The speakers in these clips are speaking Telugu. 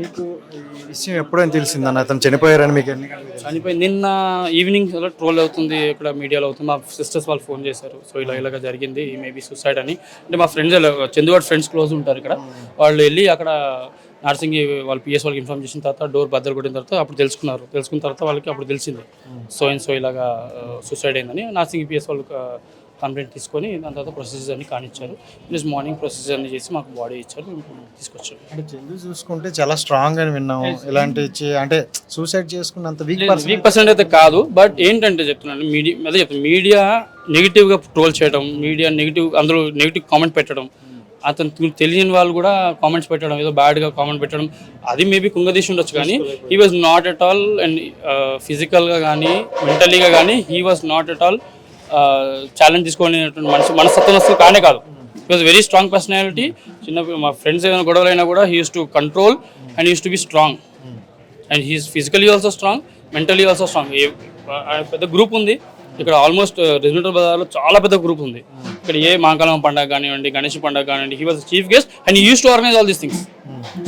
మీకు ఈ విషయం ఎప్పుడైనా తెలిసిందన్న అతను చనిపోయారని మీకు ఎన్ని గంటలకు తెలిసింది? చనిపోయి నిన్న ఈవినింగ్ ట్రోల్ అవుతుంది ఇక్కడ మీడియాలో అవుతుంది. మా సిస్టర్స్ వాళ్ళు ఫోన్ చేశారు. సో ఇలా ఇలాగ జరిగింది మేబీ సూసైడ్ అని. అంటే మా ఫ్రెండ్స్ చందువాడు ఫ్రెండ్స్ క్లోజ్ ఉంటారు ఇక్కడ. వాళ్ళు వెళ్ళి అక్కడ నర్సింగ్ వాళ్ళ పిఎస్ వాళ్ళకి ఇన్ఫార్మ్ చేసిన తర్వాత డోర్ బద్దలు కొట్టిన తర్వాత అప్పుడు తెలుసుకున్నారు. తెలుసుకున్న తర్వాత వాళ్ళకి అప్పుడు తెలిసింది. సో అండ్ సో ఇలాగా సూసైడ్ అయిందని. నర్సింగ్ పిఎస్ వాళ్ళు కంప్లైంట్ తీసుకొని దాని తర్వాత ప్రొసీజర్ అన్ని కానిచ్చారు. ప్లస్ మార్నింగ్ ప్రొసీజర్ అన్ని చేసి మాకు బాడీ ఇచ్చారు మేము తీసుకొచ్చారు అంటే చందు చూసుకుంటే చాలా స్ట్రాంగ్ అని విన్నాము. ఇలాంటి అంటే సూసైడ్ చేసుకున్నంత వీక్ వీక్ పర్సెంట్ అయితే కాదు బట్ ఏంటంటే చెప్తున్నాను మీడియా అదే చెప్తాను మీడియా నెగిటివ్గా ట్రోల్ చేయడం మీడియా నెగిటివ్ అందులో నెగిటివ్ కామెంట్ పెట్టడం అతను తెలియని వాళ్ళు కూడా కామెంట్స్ పెట్టడం ఏదో బ్యాడ్గా కామెంట్ పెట్టడం అది మేబీ కుంగదీసి ఉండొచ్చు కానీ he was not at all and ఫిజికల్గా కానీ మెంటలీగా కానీ he was not at all challenge తీసుకునేటువంటి మనసు మనస్తత్వం కానే కాదు. He was very strong personality చిన్న మా ఫ్రెండ్స్ ఏమైనా గొడవలు అయినా కూడా he use to control and use to be strong and he's physically also strong mentally also strong పెద్ద గ్రూప్ ఉంది. ఇక్కడ ఆల్మోస్ట్ రెజిమెంటల్ బజార్లో చాలా పెద్ద గ్రూప్ ఉంది. ఇక్కడ ఏ మాంకాలం పండగ కానివ్వండి గణేష్ పండగ కానివ్వండి he was chief guest and use to organize all these things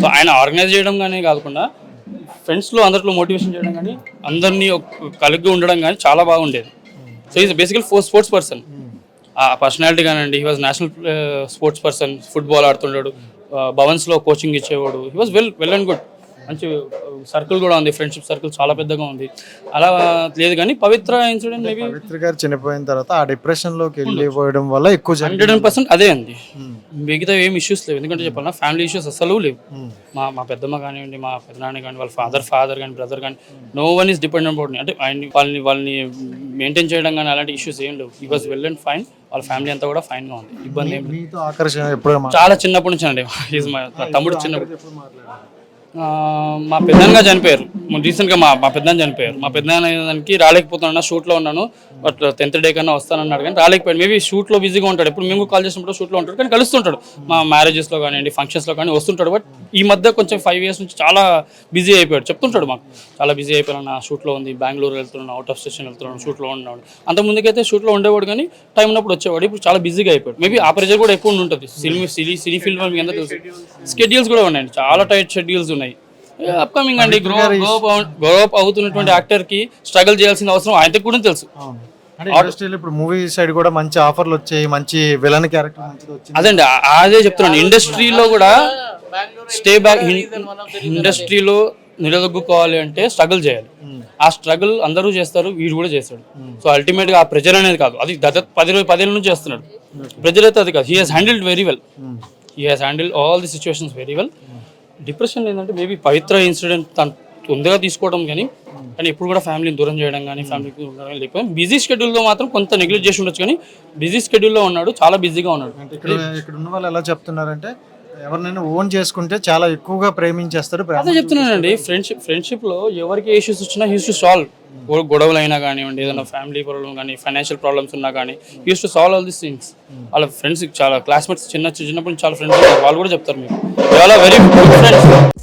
so ఆయన ఆర్గనైజ్ చేయడం కానీ కాకుండా ఫ్రెండ్స్లో అందరిలో మోటివేషన్ చేయడం కానీ అందరినీ కలిగి ఉండడం కానీ చాలా బాగుండేది. So is basically for sports person ఆ పర్సనాలిటీ కానివ్వండి he was national sports person football ఆడుతుంటాడు. భవన్స్లో కోచింగ్ ఇచ్చేవాడు. He was well well and good మంచి సర్కిల్ కూడా ఉంది ఫ్రెండ్షిప్ సర్కిల్ చాలా పెద్దగా ఉంది. అలా లేదు కానీ పవిత్ర ఇన్సిడెంట్ మేబీ పవిత్ర గారు చనిపోయిన తర్వాత ఆ డిప్రెషన్లోకి వెళ్ళిపోవడం వల్ల ఎక్కువ హండ్రెడ్ పర్సెంట్ అదే అండి. మిగతా ఏం ఇష్యూస్ లేవు. ఎందుకంటే చెప్పాలన్నా ఫ్యామిలీ ఇష్యూస్ అసలు లేవు. మా మా పెద్దమ్మ కానివ్వండి మా పెద్దనాన్న కానీ వాళ్ళ ఫాదర్ ఫాదర్ కానీ బ్రదర్ కానీ no one is dependent about అంటే ఆయన వాళ్ళని వాళ్ళని మెయింటైన్ చేయడం కానీ అలాంటి ఇష్యూస్ ఏం లేవు. He was well and fine వాళ్ళ ఫ్యామిలీ అంతా కూడా ఫైన్గా ఉంది. ఇబ్బంది ఏం లేదు. ఆకర్షణ చాలా చిన్నప్పటి నుంచి అండి. ఈజ్ మా తమ్ముడు చిన్నప్పుడు. మా పెద్దగా చనిపోయారు. రీసెంట్గా మా మా పెద్దనాన్న చనిపోయారు. మా పెద్దనాన్న దానికి రాలేకపోతున్నా షూట్లో ఉన్నాను. బట్ టెన్త్ డే కన్నా వస్తానన్నాడు కానీ రాలేకపోయాడు మేబీ షూట్లో బిజీగా ఉంటాడు. ఎప్పుడు మేము కాల్ చేసినప్పుడు షూట్లో ఉంటాడు. కానీ కలుస్తుంటాడు. మా మ్యారేజెస్లో కానివ్వండి ఫంక్షన్స్లో కానీ వస్తుంటాడు. బట్ ఈ మధ్య కొంచెం ఫైవ్ ఇయర్స్ నుంచి చాలా బిజీ అయిపోయాడు. చెప్తుంటాడు మాకు. చాలా బిజీ అయిపోయాను. నా షూట్లో ఉంది. బెంగళూరు వెళ్తున్నాను. అవుట్ ఆఫ్ స్టేషన్ వెళ్తున్నాను. షూట్లో ఉన్నాడు అంత ముందుకైతే షూట్లో ఉండేవాడు కానీ టైం ఉన్నప్పుడు వచ్చేవాడు. ఇప్పుడు చాలా బిజీగా అయిపోయాడు. మేబీ ఆ ప్రెజర్ కూడా ఎక్కువ ఉంటుంది సినిమా సినీ సినీ ఫీల్డ్ ఎంత తెలుసు? స్కెడ్యూల్స్ కూడా ఉన్నాయండి. చాలా టైట్ షెడ్యూల్స్ ఉన్నాయి. అప్కమింగ్ అండి గ్రో గ్రో అప్ అవుతున్నటువంటి యాక్టర్కి స్ట్రగుల్ చేయాల్సిన అవసరం ఆయనకి కూడా తెలుసు. అంటే ఇండస్ట్రీలో ఇప్పుడు మూవీ సైడ్ కూడా మంచి ఆఫర్లు వచ్చాయి మంచి విలన్ క్యారెక్టర్ మంచిది వచ్చింది. అదండి ఆ- అదే చెప్తున్నాను ఇండస్ట్రీలో కూడా స్టే బ్యాక్ ఇండస్ట్రీలో నిలదొక్కుకోవాలి అంటే స్ట్రగుల్ చేయాలి. ఆ స్ట్రగుల్ అందరూ చేస్తారు వీడు కూడా చేస్తాడు. సో అల్టిమేట్గా ఆ ప్రెజర్ అనేది కాదు. అది గత పది రోజు పదేళ్ళ నుంచి చేస్తున్నాడు. ప్రెజర్ అయితే అది కాదు. He has handled very well he has handle all the situations very well depression ఏంటంటే మేబీ పవిత్ర ఇన్సిడెంట్ తను తొందరగా తీసుకోవడం కానీ కానీ ఎప్పుడు కూడా ఫ్యామిలీని దూరం చేయడం కానీ ఫ్యామిలీకి ఉండడం కానీ లేకపోతే బిజీ షెడ్యూల్లో మాత్రం కొంత నెగ్లెక్ట్ చేసి ఉండొచ్చు కానీ బిజీ షెడ్యూల్లో ఉన్నాడు చాలా బిజీగా ఉన్నాడు. అంటే ఇక్కడ ఇక్కడ ఉన్న వాళ్ళు ఎలా చెప్తున్నారంటే ఎవరినైనా ఓన్ చేసుకుంటే చాలా ఎక్కువగా ప్రేమించేస్తారు ప్రేమ అదే చెప్తున్నానండి ఫ్రెండ్షిప్ ఫ్రెండ్షిప్లో ఎవరికి ఇష్యూస్ వచ్చినా యూస్ టు సాల్వ్ గొడవలు అయినా కానివ్వండి ఏదైనా ఫ్యామిలీ ప్రాబ్లమ్ కానీ ఫైనాన్షియల్ ప్రాబ్లమ్స్ ఉన్నా కానీ use to solve all these things వాళ్ళ ఫ్రెండ్స్ చాలా క్లాస్మేట్స్ చిన్న చిన్నప్పటి నుంచి చాలా ఫ్రెండ్స్ వాళ్ళు కూడా చెప్తారు మీకు. చాలా వెరీ గుడ్ ఫ్రెండ్స్